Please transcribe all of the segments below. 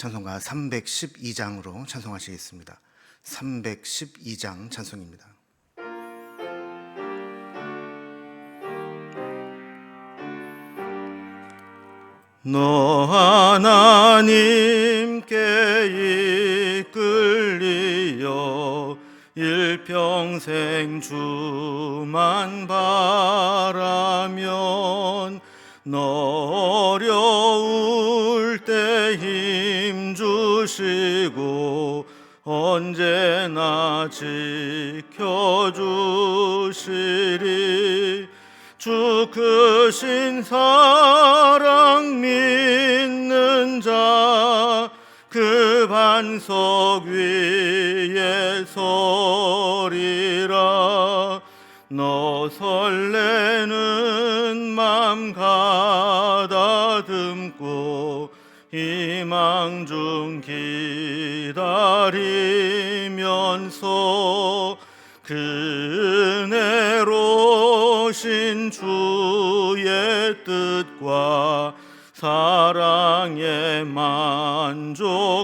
찬송가 312장으로 찬송하시겠습니다. 312장 찬송입니다. 너 하나님께 이끌리어 일평생 주만 바라면 너 어려 주시고 언제나 지켜 주시리. 주 크신 사랑 믿는 자 그 반석 위에 서리라. 너 설레는 맘 가 희망 중 기다리면서 그 은혜로신 주의 뜻과 사랑에 만족하여라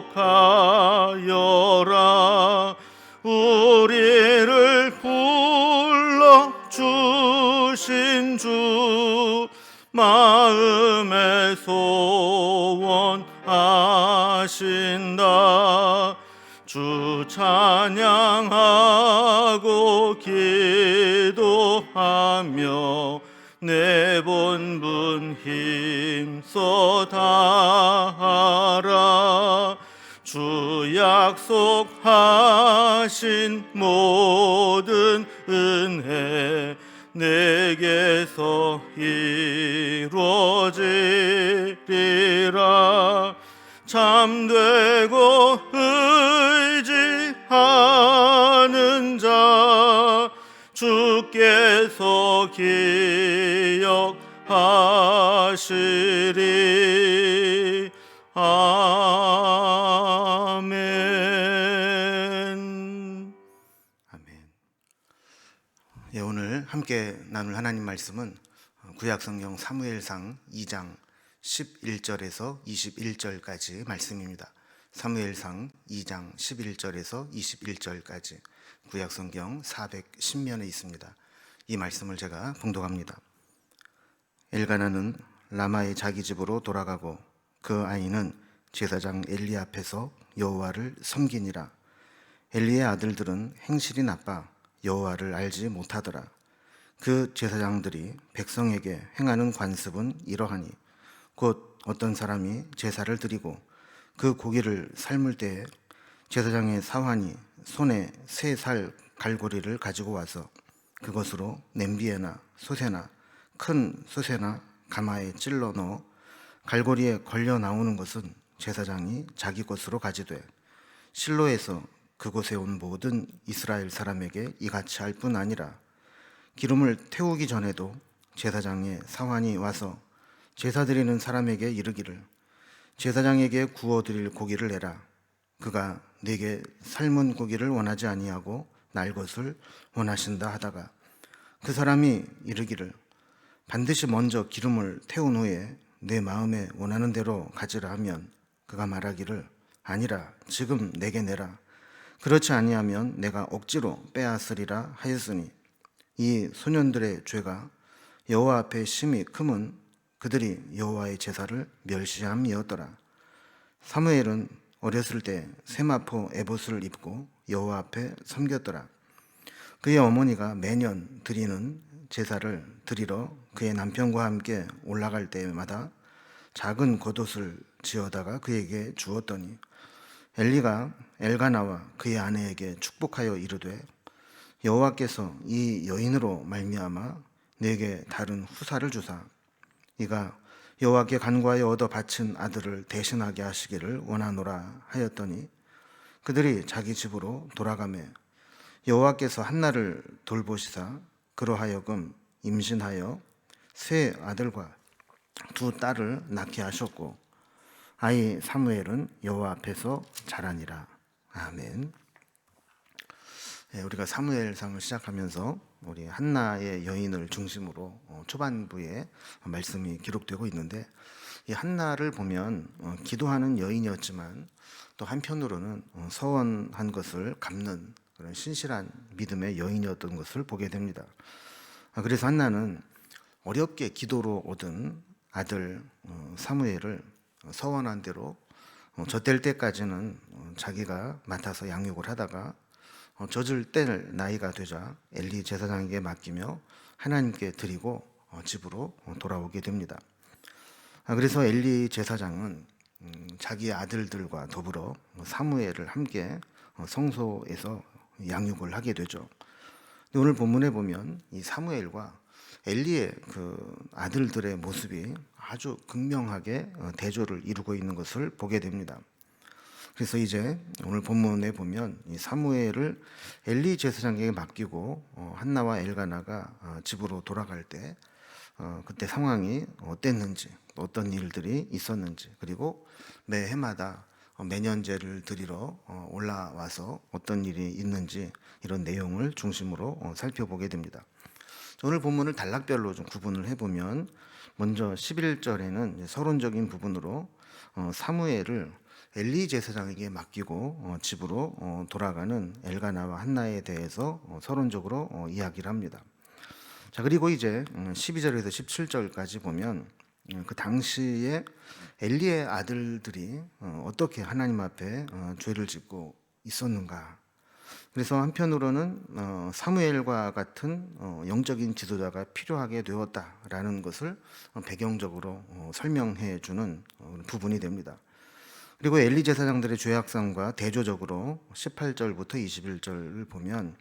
주 찬양하고 기도하며 내 본분 힘써 다하라. 주 약속하신 모든 은혜 내게서 이루어지리라. 참되고 기억하시리 아멘 아멘 예, 오늘 함께 나눌 하나님 말씀은 구약성경 사무엘상 2장 11절에서 21절까지 말씀입니다. 사무엘상 2장 11절에서 21절까지 구약성경 410면에 있습니다. 이 말씀을 제가 봉독합니다. 엘가나는 라마의 자기 집으로 돌아가고 그 아이는 제사장 엘리 앞에서 여호와를 섬기니라. 엘리의 아들들은 행실이 나빠 여호와를 알지 못하더라. 그 제사장들이 백성에게 행하는 관습은 이러하니 곧 어떤 사람이 제사를 드리고 그 고기를 삶을 때에 제사장의 사환이 손에 세 살 갈고리를 가지고 와서 그것으로 냄비에나 솥에나 큰 솥에나 가마에 찔러 넣어 갈고리에 걸려 나오는 것은 제사장이 자기 것으로 가지되 실로에서 그곳에 온 모든 이스라엘 사람에게 이같이 할 뿐 아니라 기름을 태우기 전에도 제사장의 사환이 와서 제사 드리는 사람에게 이르기를 제사장에게 구워 드릴 고기를 내라. 그가 내게 삶은 고기를 원하지 아니하고 날 것을 원하신다 하다가 그 사람이 이르기를 반드시 먼저 기름을 태운 후에 내 마음에 원하는 대로 가지라 하면 그가 말하기를 아니라 지금 내게 내라. 그렇지 아니하면 내가 억지로 빼앗으리라 하였으니 이 소년들의 죄가 여호와 앞에 심히 크면 그들이 여호와의 제사를 멸시함이었더라. 사무엘은 어렸을 때 세마포 에봇을 입고 여호와 앞에 섬겼더라. 그의 어머니가 매년 드리는 제사를 드리러 그의 남편과 함께 올라갈 때마다 작은 겉옷을 지어다가 그에게 주었더니 엘리가 엘가나와 그의 아내에게 축복하여 이르되 여호와께서 이 여인으로 말미암아 내게 다른 후사를 주사. 이가 여호와께 간구하여 얻어 바친 아들을 대신하게 하시기를 원하노라 하였더니 그들이 자기 집으로 돌아가매 여호와께서 한나를 돌보시사 그러하여금 임신하여 세 아들과 두 딸을 낳게 하셨고 아이 사무엘은 여호와 앞에서 자라니라 아멘. 예, 우리가 사무엘상을 시작하면서 우리 한나의 여인을 중심으로 어, 초반부에 말씀이 기록되고 있는데 이 한나를 보면 어, 기도하는 여인이었지만 또 한편으로는 어, 서원한 것을 갚는 그런 신실한 믿음의 여인이었던 것을 보게 됩니다. 아, 그래서 한나는 어렵게 기도로 얻은 아들 어, 사무엘을 서원한 대로 어, 젖될 때까지는 어, 자기가 맡아서 양육을 하다가 어, 젖을 때 나이가 되자 엘리 제사장에게 맡기며 하나님께 드리고 어, 집으로 어, 돌아오게 됩니다. 아, 그래서 엘리 제사장은 음, 자기 아들들과 더불어 사무엘을 함께 어, 성소에서 양육을 하게 되죠. 오늘 본문에 보면 이 사무엘과 엘리의 그 아들들의 모습이 아주 극명하게 어, 대조를 이루고 있는 것을 보게 됩니다. 그래서 이제 오늘 본문에 보면 이 사무엘을 엘리 제사장에게 맡기고 어, 한나와 엘가나가 어, 집으로 돌아갈 때 어, 그때 상황이 어땠는지 어떤 일들이 있었는지 그리고 매 해마다 어, 매년제를 드리러 어, 올라와서 어떤 일이 있는지 이런 내용을 중심으로 어, 살펴보게 됩니다. 오늘 본문을 단락별로 좀 구분을 해보면 먼저 11절에는 서론적인 부분으로 어, 사무엘을 엘리 제사장에게 맡기고 어, 집으로 어, 돌아가는 엘가나와 한나에 대해서 어, 서론적으로 어, 이야기를 합니다. 자 그리고 이제 음, 12절에서 17절까지 보면 음, 그 당시에 엘리의 아들들이 어, 어떻게 하나님 앞에 어, 죄를 짓고 있었는가 그래서 한편으로는 어, 사무엘과 같은 어, 영적인 지도자가 필요하게 되었다라는 것을 어, 배경적으로 어, 설명해 주는 어, 부분이 됩니다. 그리고 엘리 제사장들의 죄악상과 대조적으로 18절부터 21절을 보면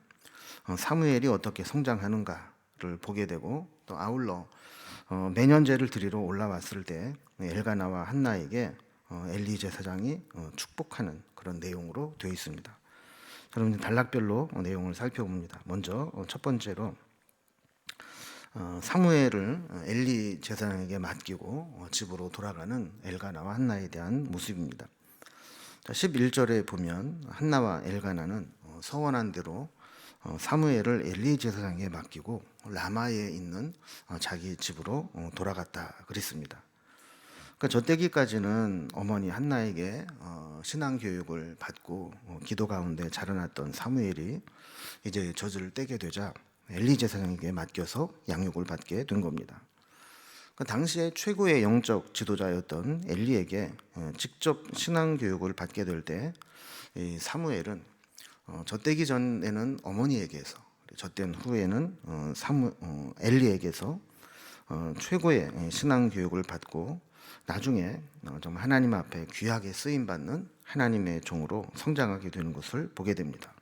어, 사무엘이 어떻게 성장하는가를 보게 되고 또 아울러 어, 매년 제를 드리러 올라왔을 때 엘가나와 한나에게 어, 엘리 제사장이 어, 축복하는 그런 내용으로 되어 있습니다. 그럼 단락별로 어, 내용을 살펴봅니다. 먼저 어, 첫 번째로 어, 사무엘을 어, 엘리 제사장에게 맡기고 어, 집으로 돌아가는 엘가나와 한나에 대한 모습입니다. 자, 11절에 보면 한나와 엘가나는 어, 서원한 대로 어, 사무엘을 엘리 제사장에게 맡기고 라마에 있는 어, 자기 집으로 어, 돌아갔다 그랬습니다. 그러니까 저 때기까지는 어머니 한나에게 어, 신앙 교육을 받고 어, 기도 가운데 자라났던 사무엘이 이제 젖을 떼게 되자 엘리 제 사장에게 맡겨서 양육을 받게 된 겁니다. 그 당시에 최고의 영적 지도자였던 엘리에게 어, 직접 신앙 교육을 받게 될 때 사무엘은 어, 젖되기 전에는 어머니에게서 젖된 후에는 어, 사무 어, 엘리에게서 어, 최고의 예, 신앙 교육을 받고 나중에 어, 정말 하나님 앞에 귀하게 쓰임 받는 하나님의 종으로 성장하게 되는 것을 보게 됩니다.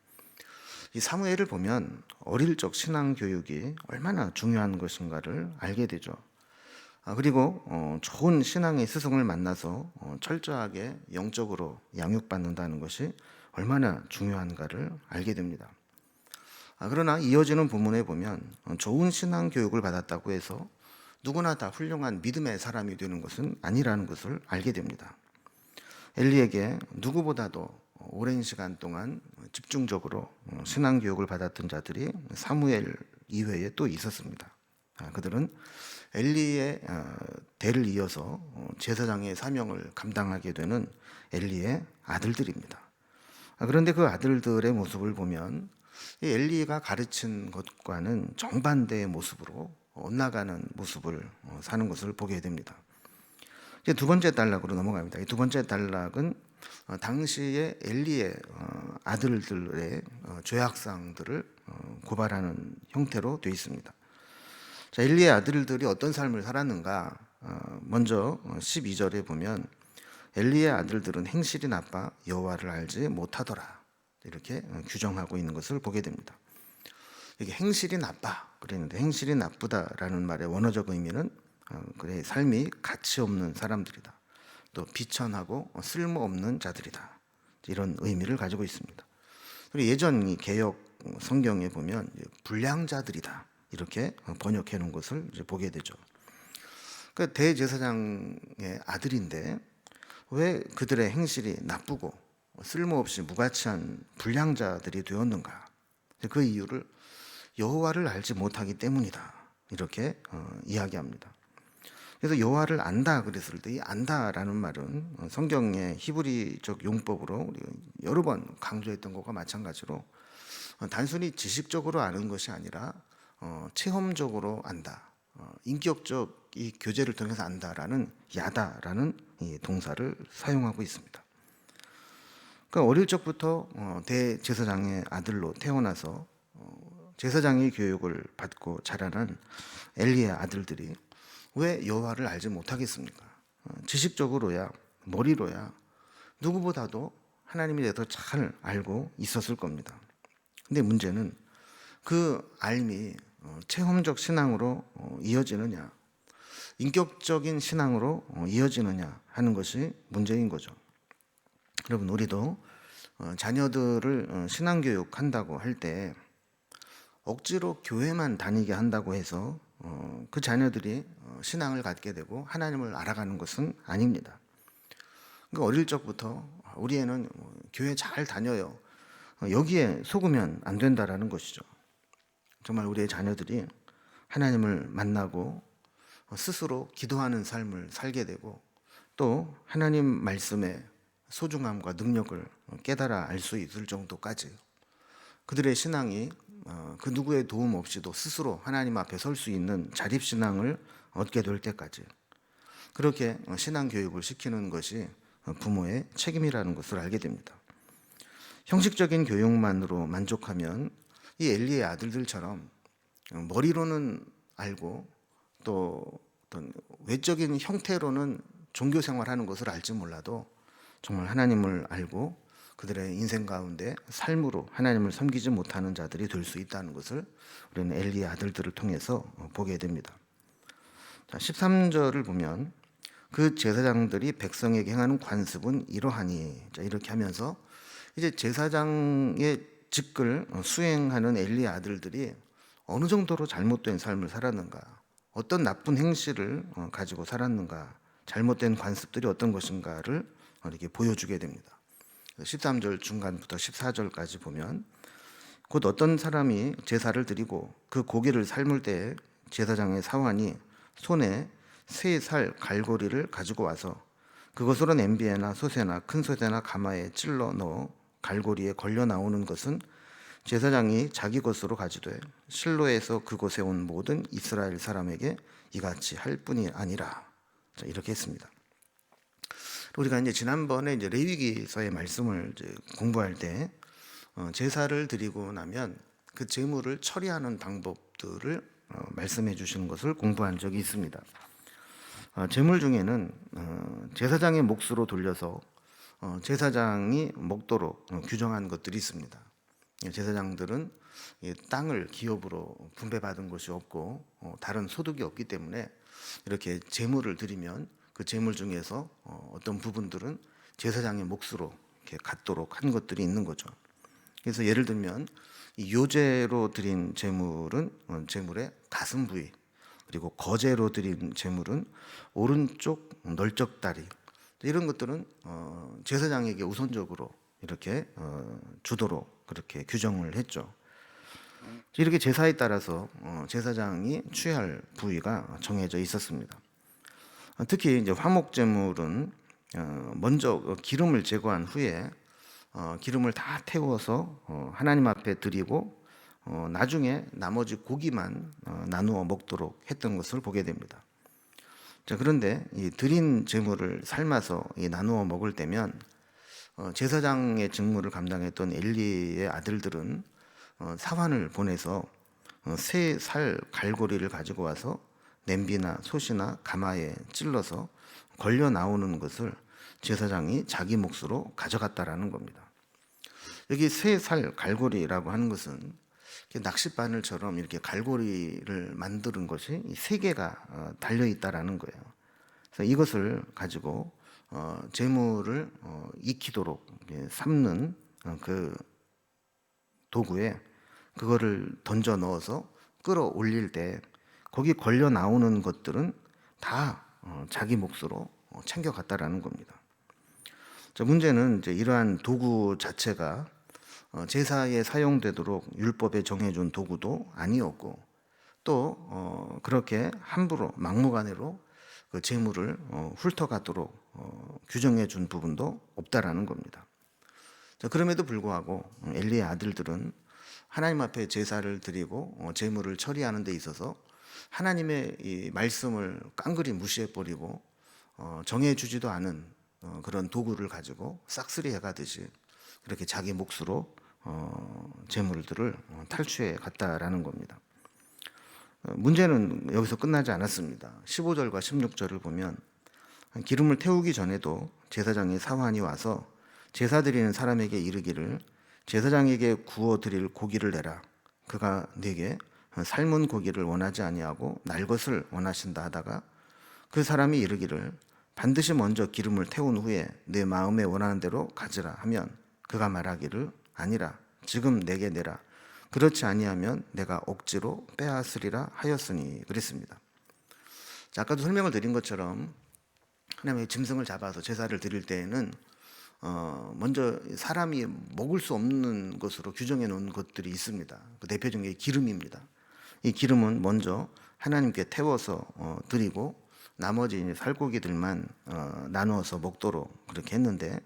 이 사무엘을 보면 어릴 적 신앙 교육이 얼마나 중요한 것인가를 알게 되죠. 아, 그리고 어, 좋은 신앙의 스승을 만나서 어, 철저하게 영적으로 양육받는다는 것이 얼마나 중요한가를 알게 됩니다. 아, 그러나 이어지는 부문에 보면 어, 좋은 신앙 교육을 받았다고 해서 누구나 다 훌륭한 믿음의 사람이 되는 것은 아니라는 것을 알게 됩니다. 엘리에게 누구보다도 오랜 시간 동안 집중적으로 어, 신앙 교육을 받았던 자들이 사무엘 이외에 또 있었습니다. 아, 그들은 엘리의 어, 대를 이어서 어, 제사장의 사명을 감당하게 되는 엘리의 아들들입니다. 아, 그런데 그 아들들의 모습을 보면 이 엘리가 가르친 것과는 정반대의 모습으로 엇나가는 모습을 어, 사는 것을 보게 됩니다. 이제 두 번째 단락으로 넘어갑니다. 이 두 번째 단락은 어, 당시의 엘리의 어, 아들들의 어, 죄악상들을 어, 고발하는 형태로 되어 있습니다. 자, 엘리의 아들들이 어떤 삶을 살았는가? 어, 먼저 12절에 보면 엘리의 아들들은 행실이 나빠 여호와를 알지 못하더라. 이렇게 어, 규정하고 있는 것을 보게 됩니다. 이게 행실이 나빠 그랬는데 행실이 나쁘다라는 말의 원어적 의미는 어, 그래 삶이 가치 없는 사람들이다. 또 비천하고 쓸모없는 자들이다. 이런 의미를 가지고 있습니다. 그리고 예전 이 개혁 성경에 보면 불량자들이다. 이렇게 번역해 놓은 것을 보게 되죠. 그 대제사장의 아들인데 왜 그들의 행실이 나쁘고 쓸모없이 무가치한 불량자들이 되었는가? 그 이유를 여호와를 알지 못하기 때문이다. 이렇게 어, 이야기합니다. 그래서 여호와를 안다 그랬을 때 이 안다라는 말은 어, 성경의 히브리적 용법으로 여러 번 강조했던 것과 마찬가지로 어, 단순히 지식적으로 아는 것이 아니라 어, 체험적으로 안다, 어, 인격적 이 교제를 통해서 안다라는 야다라는 이 동사를 사용하고 있습니다. 그러니까 어릴 적부터 어, 대제사장의 아들로 태어나서 어, 제사장의 교육을 받고 자라난 엘리의 아들들이 왜 여호와를 알지 못하겠습니까? 어, 지식적으로야 머리로야 누구보다도 하나님에 대해서 잘 알고 있었을 겁니다. 근데 문제는 그 알미 어, 체험적 신앙으로 어, 이어지느냐, 인격적인 신앙으로 어, 이어지느냐 하는 것이 문제인 거죠. 여러분 우리도 어, 자녀들을 어, 신앙 교육 한다고 할 때 억지로 교회만 다니게 한다고 해서 어, 그 자녀들이 어, 신앙을 갖게 되고 하나님을 알아가는 것은 아닙니다. 그러니까 어릴 적부터 우리 애는 뭐 교회 잘 다녀요. 어, 여기에 속으면 안 된다라는 것이죠. 정말 우리의 자녀들이 하나님을 만나고 어, 스스로 기도하는 삶을 살게 되고 또 하나님 말씀의 소중함과 능력을 깨달아 알 수 있을 정도까지 그들의 신앙이 어, 그 누구의 도움 없이도 스스로 하나님 앞에 설 수 있는 자립 신앙을 얻게 될 때까지 그렇게 어, 신앙 교육을 시키는 것이 어, 부모의 책임이라는 것을 알게 됩니다. 형식적인 교육만으로 만족하면 이 엘리의 아들들처럼 어, 머리로는 알고 또 어떤 외적인 형태로는 종교 생활하는 것을 알지 몰라도 정말 하나님을 알고 그들의 인생 가운데 삶으로 하나님을 섬기지 못하는 자들이 될 수 있다는 것을 우리는 엘리의 아들들을 통해서 어, 보게 됩니다. 자, 13절을 보면 그 제사장들이 백성에게 행하는 관습은 이러하니 자, 이렇게 하면서 이제 제사장의 직을 어, 수행하는 엘리의 아들들이 어느 정도로 잘못된 삶을 살았는가, 어떤 나쁜 행실을 어, 가지고 살았는가, 잘못된 관습들이 어떤 것인가를 어, 이렇게 보여주게 됩니다. 13절 중간부터 14절까지 보면 곧 어떤 사람이 제사를 드리고 그 고기를 삶을 때 제사장의 사환이 손에 세 살 갈고리를 가지고 와서 그것으로 냄비에나 솥에나 큰 솥에나 가마에 찔러 넣어 갈고리에 걸려 나오는 것은 제사장이 자기 것으로 가지되 실로에서 그곳에 온 모든 이스라엘 사람에게 이같이 할 뿐이 아니라 자, 이렇게 했습니다. 우리가 이제 지난번에 이제 레위기서의 말씀을 공부할 때 어, 제사를 드리고 나면 그 제물을 처리하는 방법들을 어, 말씀해 주시는 것을 공부한 적이 있습니다. 어, 제물 중에는 어, 제사장의 몫으로 돌려서 어, 제사장이 먹도록 어, 규정한 것들이 있습니다. 예, 제사장들은 이 땅을 기업으로 분배받은 것이 없고 어, 다른 소득이 없기 때문에 이렇게 제물을 드리면 그 제물 중에서 어, 어떤 부분들은 제사장의 몫으로 이렇게 갖도록 한 것들이 있는 거죠. 그래서 예를 들면 이 요제로 드린 제물은 어, 제물의 가슴 부위 그리고 거제로 드린 제물은 오른쪽 널적 다리 이런 것들은 어, 제사장에게 우선적으로 이렇게 어, 주도록 그렇게 규정을 했죠. 이렇게 제사에 따라서 어, 제사장이 취할 부위가 정해져 있었습니다. 어, 특히 이제 화목 제물은 어, 먼저 그 기름을 제거한 후에 어, 기름을 다 태워서 어, 하나님 앞에 드리고 어, 나중에 나머지 고기만 어, 나누어 먹도록 했던 것을 보게 됩니다. 자, 그런데 이 드린 제물을 삶아서 이 나누어 먹을 때면 어, 제사장의 직무를 감당했던 엘리의 아들들은 어, 사환을 보내서 어, 새살 갈고리를 가지고 와서 냄비나 솥이나 가마에 찔러서 걸려 나오는 것을 제사장이 자기 몫으로 가져갔다라는 겁니다. 여기 새살 갈고리라고 하는 것은 낚싯바늘처럼 이렇게 갈고리를 만드는 것이 이세 개가 어, 달려 있다라는 거예요. 그래서 이것을 가지고 어, 재물을 어, 익히도록 삶는 어, 그 도구에 그거를 던져 넣어서 끌어올릴 때 거기 걸려 나오는 것들은 다 어, 자기 몫으로 어, 챙겨갔다라는 겁니다. 자, 문제는 이제 이러한 도구 자체가 어, 제사에 사용되도록 율법에 정해준 도구도 아니었고 또 어, 어, 그렇게 함부로 막무가내로 그 재물을 어, 훑어가도록 어, 규정해 준 부분도 없다라는 겁니다. 자, 그럼에도 불구하고 엘리의 아들들은 하나님 앞에 제사를 드리고 어, 제물을 처리하는 데 있어서 하나님의 이 말씀을 깡그리 무시해 버리고 어, 정해 주지도 않은 어, 그런 도구를 가지고 싹쓸이 해가듯이 그렇게 자기 몫으로 어, 재물들을 어, 탈취해 갔다라는 겁니다. 어, 문제는 여기서 끝나지 않았습니다. 15절과 16절을 보면 기름을 태우기 전에도 제사장의 사환이 와서 제사 드리는 사람에게 이르기를 제사장에게 구워 드릴 고기를 내라. 그가 네게 삶은 고기를 원하지 아니하고 날 것을 원하신다 하다가 그 사람이 이르기를 반드시 먼저 기름을 태운 후에 내 마음에 원하는 대로 가지라 하면 그가 말하기를 아니라 지금 내게 내라 그렇지 아니하면 내가 억지로 빼앗으리라 하였으니 그랬습니다. 자, 아까도 설명을 드린 것처럼 하나님의 짐승을 잡아서 제사를 드릴 때에는 어, 먼저 사람이 먹을 수 없는 것으로 규정해 놓은 것들이 있습니다. 그 대표적인 게 기름입니다. 이 기름은 먼저 하나님께 태워서 어, 드리고 나머지 이제 살코기들만 어, 나누어서 먹도록 그렇게 했는데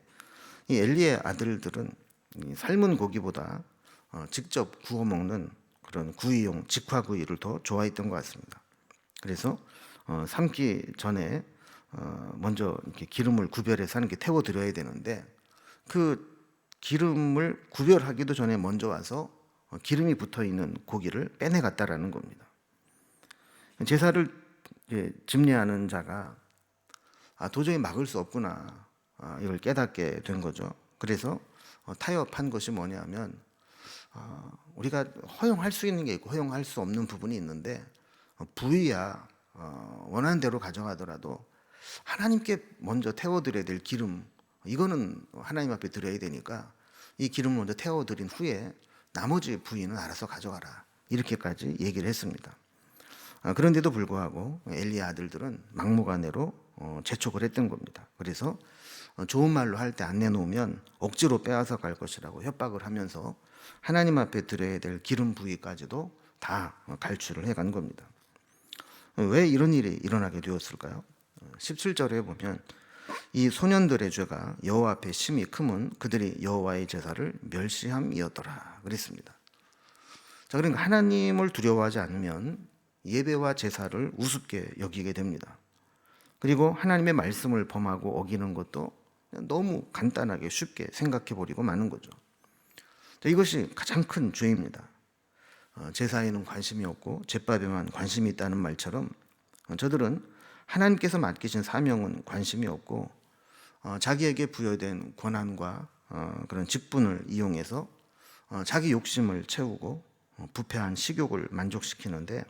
이 엘리의 아들들은 이 삶은 고기보다 어, 직접 구워 먹는 그런 구이용 직화구이를 더 좋아했던 것 같습니다. 그래서 어, 삶기 전에 어, 먼저 이렇게 기름을 구별해서 하는 게 태워 드려야 되는데 그 기름을 구별하기도 전에 먼저 와서 어, 기름이 붙어 있는 고기를 빼내 갔다라는 겁니다. 제사를 집례하는 자가 아, 도저히 막을 수 없구나 아, 이걸 깨닫게 된 거죠. 그래서 어, 타협한 것이 뭐냐면 어, 우리가 허용할 수 있는 게 있고 허용할 수 없는 부분이 있는데 어, 부위야 어, 원하는 대로 가져가더라도 하나님께 먼저 태워드려야 될 기름 이거는 하나님 앞에 드려야 되니까 이 기름을 먼저 태워드린 후에 나머지 부위는 알아서 가져가라 이렇게까지 얘기를 했습니다. 아, 그런데도 불구하고 엘리의 아들들은 막무가내로 어, 재촉을 했던 겁니다. 그래서 어, 좋은 말로 할 때 안 내놓으면 억지로 빼앗아 갈 것이라고 협박을 하면서 하나님 앞에 드려야 될 기름 부위까지도 다 어, 갈취를 해간 겁니다. 어, 왜 이런 일이 일어나게 되었을까요? 17절에 보면 이 소년들의 죄가 여호와 앞에 심히 크면 그들이 여호와의 제사를 멸시함이었더라 그랬습니다. 자 그러니까 하나님을 두려워하지 않으면 예배와 제사를 우습게 여기게 됩니다. 그리고 하나님의 말씀을 범하고 어기는 것도 너무 간단하게 쉽게 생각해 버리고 마는 거죠. 자, 이것이 가장 큰 죄입니다. 어, 제사에는 관심이 없고 제밥에만 관심이 있다는 말처럼 어, 저들은 하나님께서 맡기신 사명은 관심이 없고 어, 자기에게 부여된 권한과 어, 그런 직분을 이용해서 어, 자기 욕심을 채우고 어, 부패한 식욕을 만족시키는데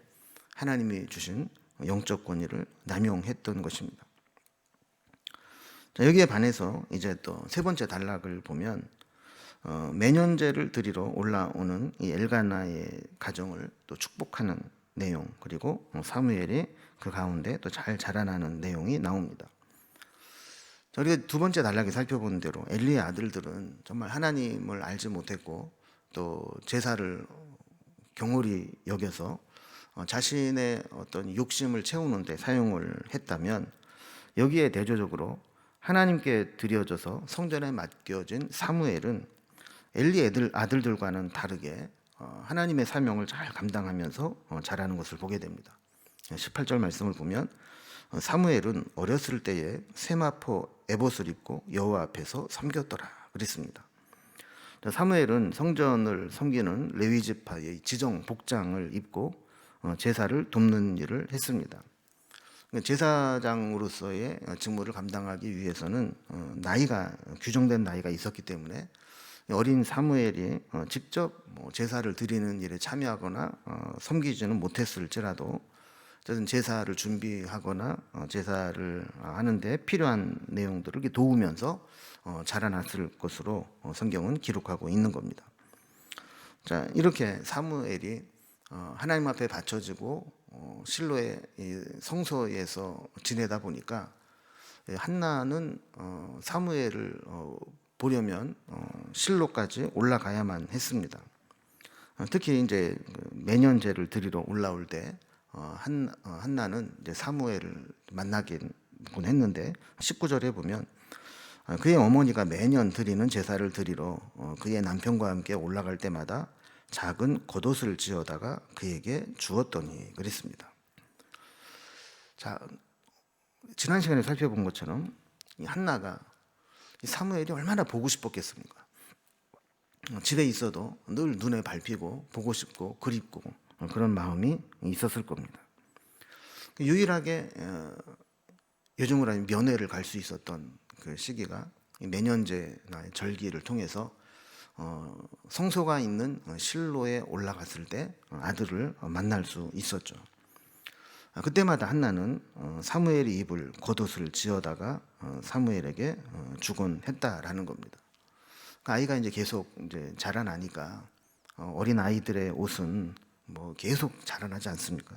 하나님이 주신 영적 권위를 남용했던 것입니다. 자, 여기에 반해서 이제 또 세 번째 단락을 보면 어, 매년제를 드리러 올라오는 이 엘가나의 가정을 또 축복하는 내용 그리고 어, 사무엘이 그 가운데 또 잘 자라나는 내용이 나옵니다. 자, 우리가 두 번째 단락에 살펴본 대로 엘리의 아들들은 정말 하나님을 알지 못했고 또 제사를 경홀히 여겨서 어, 자신의 어떤 욕심을 채우는데 사용을 했다면 여기에 대조적으로 하나님께 드려져서 성전에 맡겨진 사무엘은 엘리 애들 아들들과는 다르게 어, 하나님의 사명을 잘 감당하면서 어, 자라는 것을 보게 됩니다. 18절 말씀을 보면 어, 사무엘은 어렸을 때에 세마포 에봇을 입고 여호와 앞에서 섬겼더라 그랬습니다. 사무엘은 성전을 섬기는 레위 지파의 지정 복장을 입고 제사를 돕는 일을 했습니다. 제사장으로서의 직무를 감당하기 위해서는 나이가 규정된 나이가 있었기 때문에 어린 사무엘이 어, 직접 뭐 제사를 드리는 일에 참여하거나 어, 섬기지는 못했을지라도 어쨌든 제사를 준비하거나 어, 제사를 하는데 필요한 내용들을 도우면서 자라났을 것으로 성경은 기록하고 있는 겁니다. 자 이렇게 사무엘이 하나님 앞에 바쳐지고 실로의 성소에서 지내다 보니까 예, 한나는 사무엘을 보려면 어, 실로까지 올라가야만 했습니다. 어, 특히 이제 그 매년제를 드리러 올라올 때 어, 한 어, 한나는 이제 사무엘을 만나긴 했는데 19절에 보면 어, 그의 어머니가 매년 드리는 제사를 드리러 어, 그의 남편과 함께 올라갈 때마다 작은 겉옷을 지어다가 그에게 주었더니 그랬습니다. 자, 지난 시간에 살펴본 것처럼 이 한나가 이 사무엘이 얼마나 보고 싶었겠습니까? 어, 집에 있어도 늘 눈에 밟히고 보고 싶고 그립고 어, 그런 마음이 있었을 겁니다. 유일하게 어, 요즘으로 면회를 갈 수 있었던 그 시기가 이 매년제나 절기를 통해서 어, 성소가 있는 어, 실로에 올라갔을 때 어, 아들을 어, 만날 수 있었죠. 아, 그때마다 한나는 어, 사무엘이 입을 겉옷을 지어다가 어, 사무엘에게 어, 주곤 했다라는 겁니다. 그 아이가 이제 계속 이제 자라나니까 어, 어린 아이들의 옷은 뭐 계속 자라나지 않습니까?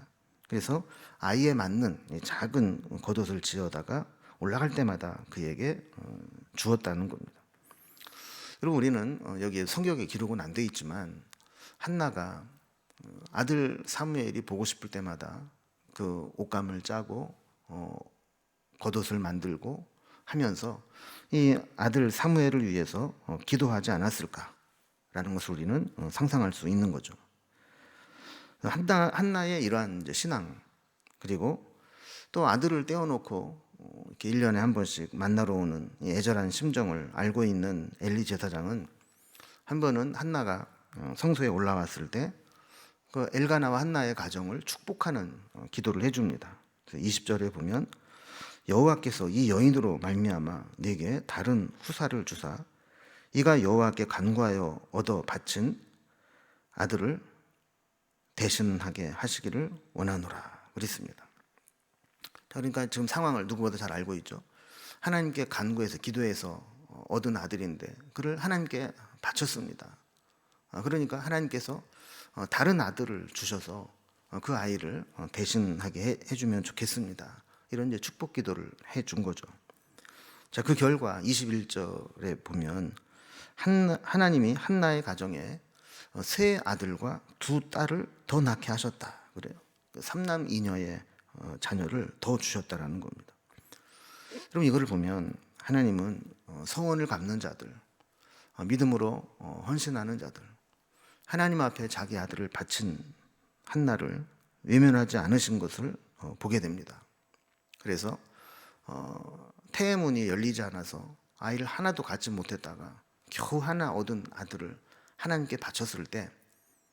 그래서 아이에 맞는 이 작은 겉옷을 지어다가 올라갈 때마다 그에게 어, 주었다는 겁니다. 그리고 우리는 어, 여기에 성경에 기록은 안 돼 있지만 한나가 어, 아들 사무엘이 보고 싶을 때마다 그 옷감을 짜고 어, 겉옷을 만들고 하면서 이 아들 사무엘을 위해서 어, 기도하지 않았을까라는 것을 우리는 어, 상상할 수 있는 거죠. 한나, 한나의 이러한 신앙 그리고 또 아들을 떼어놓고 어, 이렇게 1년에 한 번씩 만나러 오는 이 애절한 심정을 알고 있는 엘리 제사장은 한 번은 한나가 어, 성소에 올라왔을 때 그 엘가나와 한나의 가정을 축복하는 어, 기도를 해줍니다. 20절에 보면 여호와께서 이 여인으로 말미암아 내게 다른 후사를 주사 이가 여호와께 간구하여 얻어 바친 아들을 대신하게 하시기를 원하노라 그랬습니다. 그러니까 지금 상황을 누구보다 잘 알고 있죠. 하나님께 간구해서 기도해서 어, 얻은 아들인데 그를 하나님께 바쳤습니다. 아, 그러니까 하나님께서 어, 다른 아들을 주셔서 어, 그 아이를 대신하게 해- 해주면 좋겠습니다. 이런 이제 축복 기도를 해 준 거죠. 자, 그 결과 21절에 보면 한, 하나님이 한나의 가정에 어, 세 아들과 두 딸을 더 낳게 하셨다. 그래요. 그 삼남 이녀의 어, 자녀를 더 주셨다라는 겁니다. 그럼 이거를 보면 하나님은 어, 서원을 갚는 자들, 어, 믿음으로 어, 헌신하는 자들, 하나님 앞에 자기 아들을 바친 한나를 외면하지 않으신 것을 어, 보게 됩니다. 그래서 어, 태문이 열리지 않아서 아이를 하나도 갖지 못했다가 겨우 하나 얻은 아들을 하나님께 바쳤을 때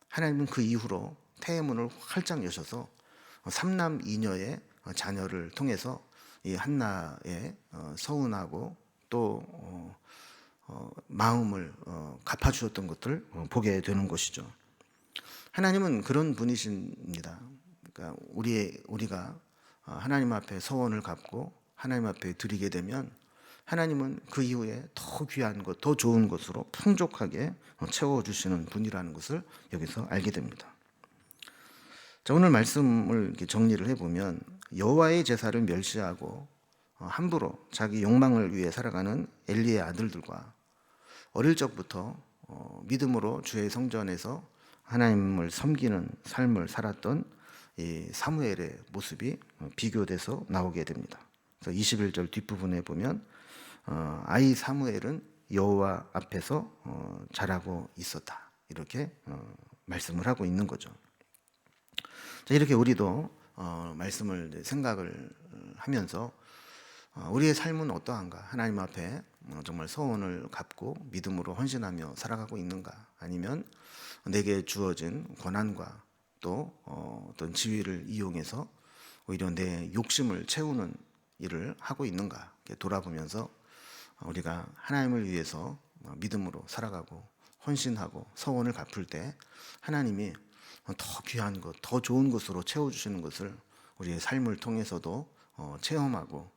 하나님은 그 이후로 태문을 활짝 여셔서 어, 삼남 이녀의 어, 자녀를 통해서 이 한나의 어, 서운하고 또 어, 어, 마음을 어, 갚아주셨던 것을 어, 보게 되는 것이죠. 하나님은 그런 분이십니다. 그러니까 우리 우리가 어, 하나님 앞에 서원을 갚고 하나님 앞에 드리게 되면 하나님은 그 이후에 더 귀한 것, 더 좋은 것으로 풍족하게 어, 채워 주시는 분이라는 것을 여기서 알게 됩니다. 자, 오늘 말씀을 정리를 해보면 여호와의 제사를 멸시하고 어, 함부로 자기 욕망을 위해 살아가는 엘리의 아들들과 어릴 적부터 어, 믿음으로 주의 성전에서 하나님을 섬기는 삶을 살았던 이 사무엘의 모습이 어, 비교돼서 나오게 됩니다. 그래서 21절 뒷부분에 보면 어, 아이 사무엘은 여호와 앞에서 어, 자라고 있었다 이렇게 어, 말씀을 하고 있는 거죠. 자, 이렇게 우리도 어, 말씀을 생각을 하면서 어, 우리의 삶은 어떠한가? 하나님 앞에 어, 정말 소원을 갚고 믿음으로 헌신하며 살아가고 있는가? 아니면 내게 주어진 권한과 또 어, 어떤 지위를 이용해서 오히려 내 욕심을 채우는 일을 하고 있는가? 돌아보면서 어, 우리가 하나님을 위해서 어, 믿음으로 살아가고 헌신하고 서원을 갚을 때 하나님이 더 귀한 것, 더 좋은 것으로 채워주시는 것을 우리의 삶을 통해서도 어, 체험하고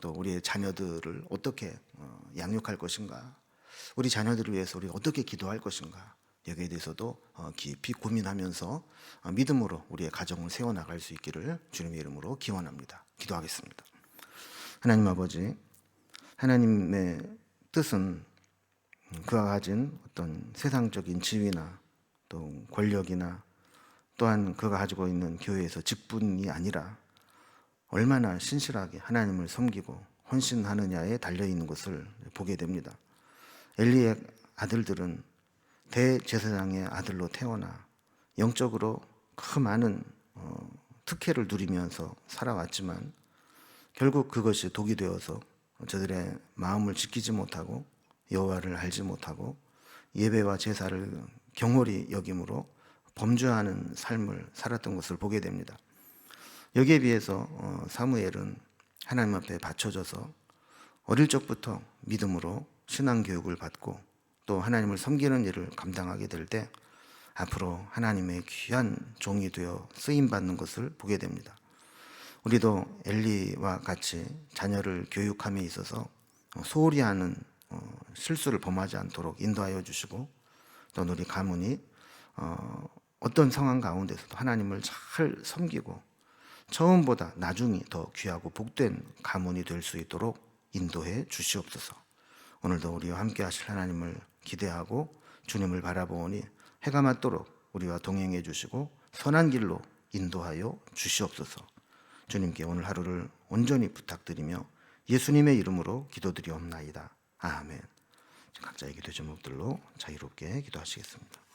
또 우리의 자녀들을 어떻게 어, 양육할 것인가, 우리 자녀들을 위해서 우리가 어떻게 기도할 것인가 여기에 대해서도 어, 깊이 고민하면서 어, 믿음으로 우리의 가정을 세워 나갈 수 있기를 주님의 이름으로 기원합니다. 기도하겠습니다. 하나님 아버지, 하나님의 뜻은 그가 가진 어떤 세상적인 지위나 또 권력이나 또한 그가 가지고 있는 교회에서 직분이 아니라 얼마나 신실하게 하나님을 섬기고 헌신하느냐에 달려 있는 것을 보게 됩니다. 엘리의 아들들은 대제사장의 아들로 태어나 영적으로 그 많은 어, 특혜를 누리면서 살아왔지만 결국 그것이 독이 되어서 저들의 마음을 지키지 못하고 여호와를 알지 못하고 예배와 제사를 경홀히 여김으로 범죄하는 삶을 살았던 것을 보게 됩니다. 여기에 비해서 어, 사무엘은 하나님 앞에 바쳐져서 어릴 적부터 믿음으로 신앙 교육을 받고 또 하나님을 섬기는 일을 감당하게 될 때 앞으로 하나님의 귀한 종이 되어 쓰임 받는 것을 보게 됩니다. 우리도 엘리와 같이 자녀를 교육함에 있어서 어, 소홀히 하는 어, 실수를 범하지 않도록 인도하여 주시고 또 우리 가문이 어, 어떤 상황 가운데서도 하나님을 잘 섬기고 처음보다 나중이 더 귀하고 복된 가문이 될 수 있도록 인도해 주시옵소서. 오늘도 우리와 함께 하실 하나님을 기대하고 주님을 바라보니 해가 맞도록 우리와 동행해 주시고 선한 길로 인도하여 주시옵소서. 주님께 오늘 하루를 온전히 부탁드리며 예수님의 이름으로 기도드리옵나이다. 아멘. 각자의 기도 제목들로 자유롭게 기도하시겠습니다.